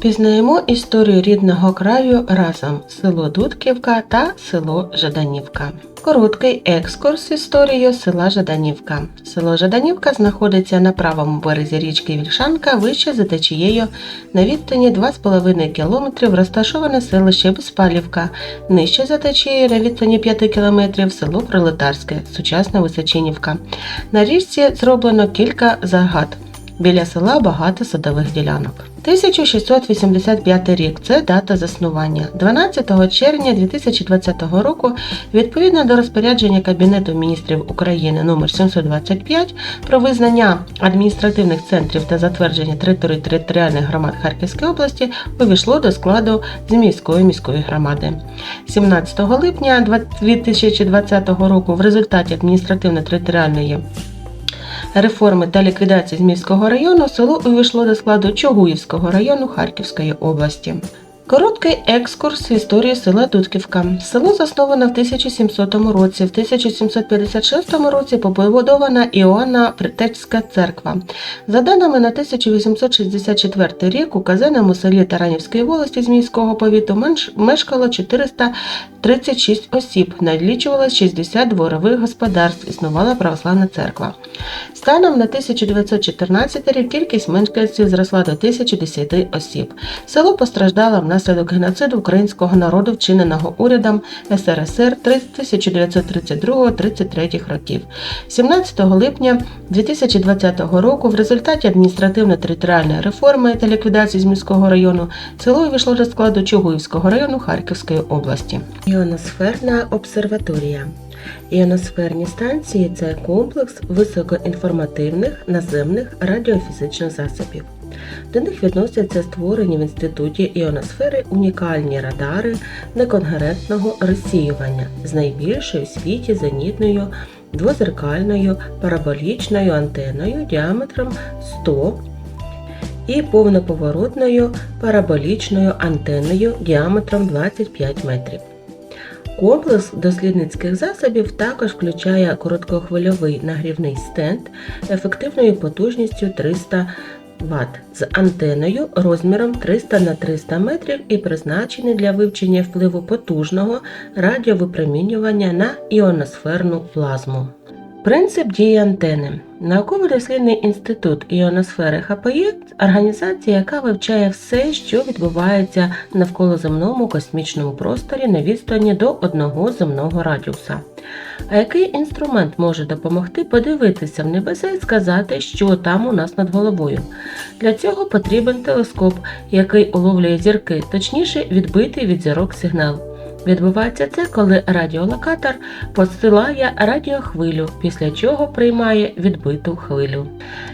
Пізнаємо історію рідного краю разом село Дудківка та село Жаданівка. Короткий екскурс історією села Жаданівка. Село Жаданівка знаходиться на правому березі річки Вільшанка, вище за течією на відстані 2,5 км розташоване селище Безпалівка, нижче за течією на відстані 5 км село Пролетарське, сучасна Височинівка. На річці зроблено кілька загад. Біля села багато садових ділянок. 1685 рік це дата заснування. 12 червня 2020 року, відповідно до розпорядження Кабінету міністрів України номер 725 про визнання адміністративних центрів та затвердження територій територіальних громад Харківської області, увійшло до складу Зміївської міської громади. 17 липня 2020 року в результаті адміністративно-територіальної реформи та ліквідації Зміївського району село увійшло до складу Чугуївського району Харківської області. Короткий екскурс в історії села Дудківка. Село засновано в 1700 році. В 1756 році побудована Іоанна Притецька церква. За даними на 1864 рік у казенному селі Таранівської волості Зміївського повіту менш- мешкало 436 осіб, налічувалось 60 дворових господарств, існувала православна церква. Станом на 1914 рік кількість мешканців зросла до 1010 осіб. Село постраждало внаслідок геноциду українського народу, вчиненого урядом СРСР 1932-33 років. 17 липня 2020 року в результаті адміністративно-територіальної реформи та ліквідації Зміського району село увійшло до складу Чугуївського району Харківської області. Іоносферна обсерваторія. Іоносферні станції це комплекс високоінформативних наземних радіофізичних засобів. До них відносяться створені в інституті іоносфери унікальні радари неконгерентного розсіювання з найбільшою в світі зенітною двозеркальною параболічною антеною діаметром 100 і повноповоротною параболічною антеною діаметром 25 метрів. Комплекс дослідницьких засобів також включає короткохвильовий нагрівний стенд ефективною потужністю 300 Вт з антеною розміром 300 на 300 метрів і призначений для вивчення впливу потужного радіовипромінювання на іоносферну плазму. Принцип дії антени. Науково-дослідний інститут іоносфери ХПЄ – організація, яка вивчає все, що відбувається навколо земному космічному просторі на відстані до одного земного радіуса. А який інструмент може допомогти подивитися в небеса і сказати, що там у нас над головою? Для цього потрібен телескоп, який уловлює зірки, точніше відбитий від зірок сигнал. Відбувається це, коли радіолокатор посилає радіохвилю, після чого приймає відбиту хвилю.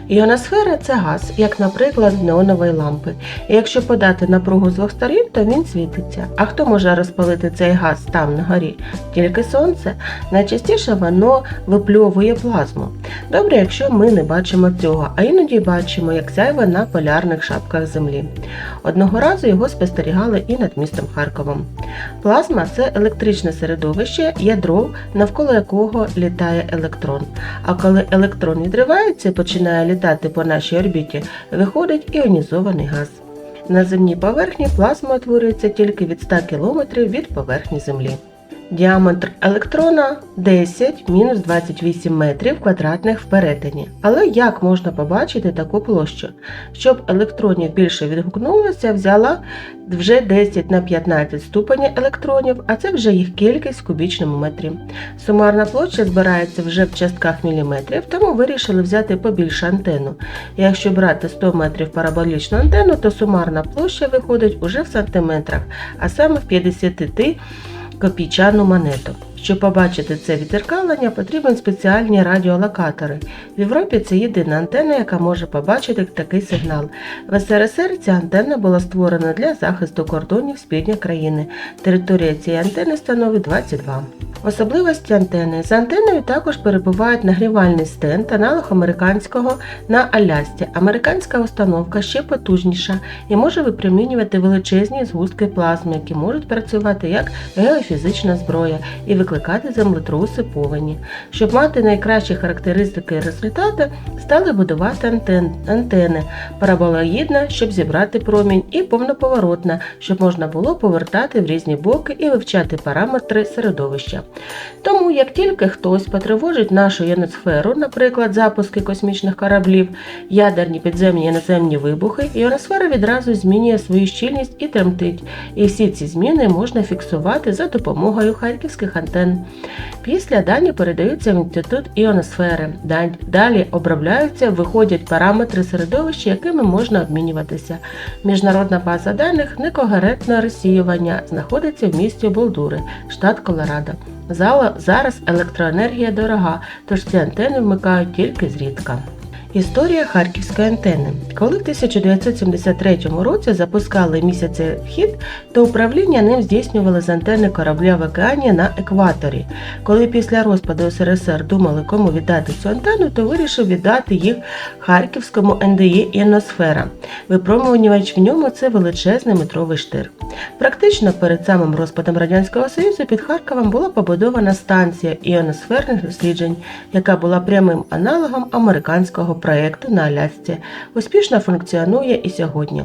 Іоносфера це газ, як, наприклад, неонової лампи. І якщо подати напругу з двох сторін, то він світиться. А хто може розпалити цей газ там на горі? Тільки сонце. Найчастіше воно випльовує плазму. Добре, якщо ми не бачимо цього, а іноді бачимо, як сяйве на полярних шапках землі. Одного разу його спостерігали і над містом Харковом. Плазма це електричне середовище, ядро, навколо якого літає електрон. А коли електрон відривається і починає літати по нашій орбіті, виходить іонізований газ. На земній поверхні плазма утворюється тільки від 100 км від поверхні Землі. Діаметр електрона 10 мінус 28 метрів квадратних в перетині. Але як можна побачити таку площу? Щоб електронів більше відгукнулося, взяла вже 10 на 15 ступені електронів, а це вже їх кількість в кубічному метрі. Сумарна площа збирається вже в частках міліметрів, тому вирішили взяти побільше антенну. Якщо брати 100 метрів параболічну антенну, то сумарна площа виходить уже в сантиметрах, а саме в 50 копійчану монету. Щоб побачити це відзеркалення, потрібні спеціальні радіолокатори. В Європі це єдина антенна, яка може побачити такий сигнал. В СРСР ця антенна була створена для захисту кордонів з півдня країни. Територія цієї антени становить 22. Особливості антени. За антеною також перебувають нагрівальний стенд, аналог американського на Алясці. Американська установка ще потужніша і може випромінювати величезні згустки плазми, які можуть працювати як геофізична зброя і викликати викликати землетруси повені. Щоб мати найкращі характеристики і результати, стали будувати антен, антени параболоїдна, щоб зібрати промінь, і повноповоротна, щоб можна було повертати в різні боки і вивчати параметри середовища. Тому, як тільки хтось потривожить нашу іоносферу, наприклад, запуски космічних кораблів, ядерні підземні і наземні вибухи, іоносфера відразу змінює свою щільність і тремтить. І всі ці зміни можна фіксувати за допомогою харківських антенн. Після дані передаються в інститут іоносфери. Далі обробляються, виходять параметри середовища, якими можна обмінюватися. Міжнародна база даних некогерентне розсіювання знаходиться в місті Болдури, штат Колорадо. Зараз електроенергія дорога, тож ці антени вмикають тільки зрідка. Історія харківської антени. Коли в 1973 році запускали місяцехід, то управління ним здійснювали з антени корабля в океані на екваторі. Коли після розпаду СРСР думали, кому віддати цю антенну, то вирішив віддати їх харківському НДІ «Іоносфера». Випромінювач в ньому це величезний метровий штир. Практично перед самим розпадом Радянського Союзу під Харковом була побудована станція іоносферних досліджень, яка була прямим аналогом американського проєкту на Алясці. Успішно функціонує і сьогодні.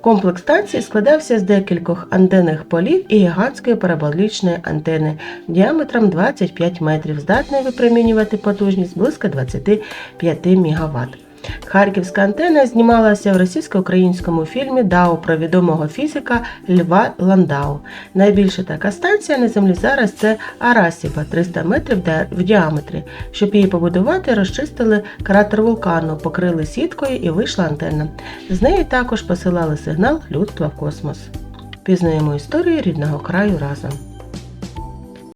Комплекс станції складався з декількох антенних полів і гігантської параболічної антени діаметром 25 метрів, здатної випромінювати потужність близько 25 МВт. Харківська антена знімалася в російсько-українському фільмі Дау про відомого фізика Льва Ландау. Найбільша така станція на землі зараз це Арасіба 300 метрів в діаметрі. Щоб її побудувати, розчистили кратер вулкану, покрили сіткою і вийшла антенна. З неї також посилали сигнал людства в космос. Пізнаємо історію рідного краю разом.